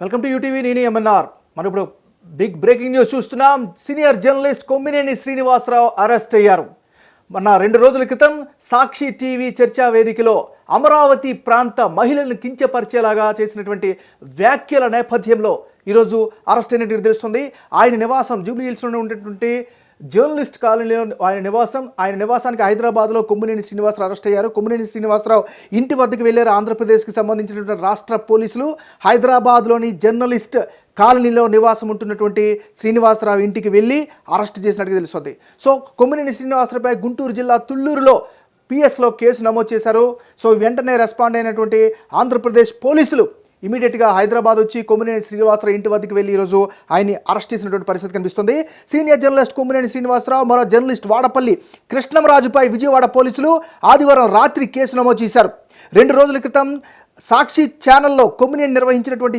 Welcome to UTV నేను MNR మనం ఇప్పుడు బిగ్ బ్రేకింగ్ న్యూస్ చూస్తున్నాం. Senior journalist Kommineni Srinivasarao arrest అయ్యారు. మొన్న రెండు రోజుల క్రితం సాక్షి టీవీ చర్చా వేదికలో అమరావతి ప్రాంత మహిళలను కించపరిచేలాగా చేసినటువంటి వ్యాఖ్యల నేపథ్యంలో ఈరోజు అరెస్ట్ అయినట్టు తెలుస్తుంది. ఆయన నివాసం జూబ్లీ హిల్స్లో ఉండేటువంటి జర్నలిస్ట్ కాలనీలో ఆయన నివాసం ఆయన నివాసానికి హైదరాబాద్లో కుమ్మినేని శ్రీనివాసరావు అరెస్ట్ అయ్యారు. కుమ్మినేని శ్రీనివాసరావు ఇంటి వద్దకు వెళ్ళారు. ఆంధ్రప్రదేశ్కి సంబంధించినటువంటి రాష్ట్ర పోలీసులు. హైదరాబాద్లోని జర్నలిస్ట్ కాలనీలో నివాసం ఉంటున్నటువంటి శ్రీనివాసరావు ఇంటికి వెళ్ళి అరెస్ట్ చేసినట్టుగా తెలుస్తుంది. సో కొమ్మినేని శ్రీనివాసరావుపై గుంటూరు జిల్లా తుళ్ళూరులో పిఎస్లో కేసు నమోదు చేశారు. సో వెంటనే రెస్పాండ్ అయినటువంటి ఆంధ్రప్రదేశ్ పోలీసులు ఇమీడియట్గా హైదరాబాద్ వచ్చి కొమ్మినేని శ్రీనివాసరావు ఇంటి వద్దకు వెళ్ళి ఈరోజు ఆయన్ని అరెస్ట్ చేసినటువంటి పరిస్థితి కనిపిస్తుంది. సీనియర్ జర్నలిస్ట్ కొమ్మినేని శ్రీనివాసరావు మరో జర్నలిస్ట్ వాడపల్లి కృష్ణంరాజుపై విజయవాడ పోలీసులు ఆదివారం రాత్రి కేసు నమోదు చేశారు. రెండు రోజుల క్రితం సాక్షి ఛానల్లో కొమ్మినేని నిర్వహించినటువంటి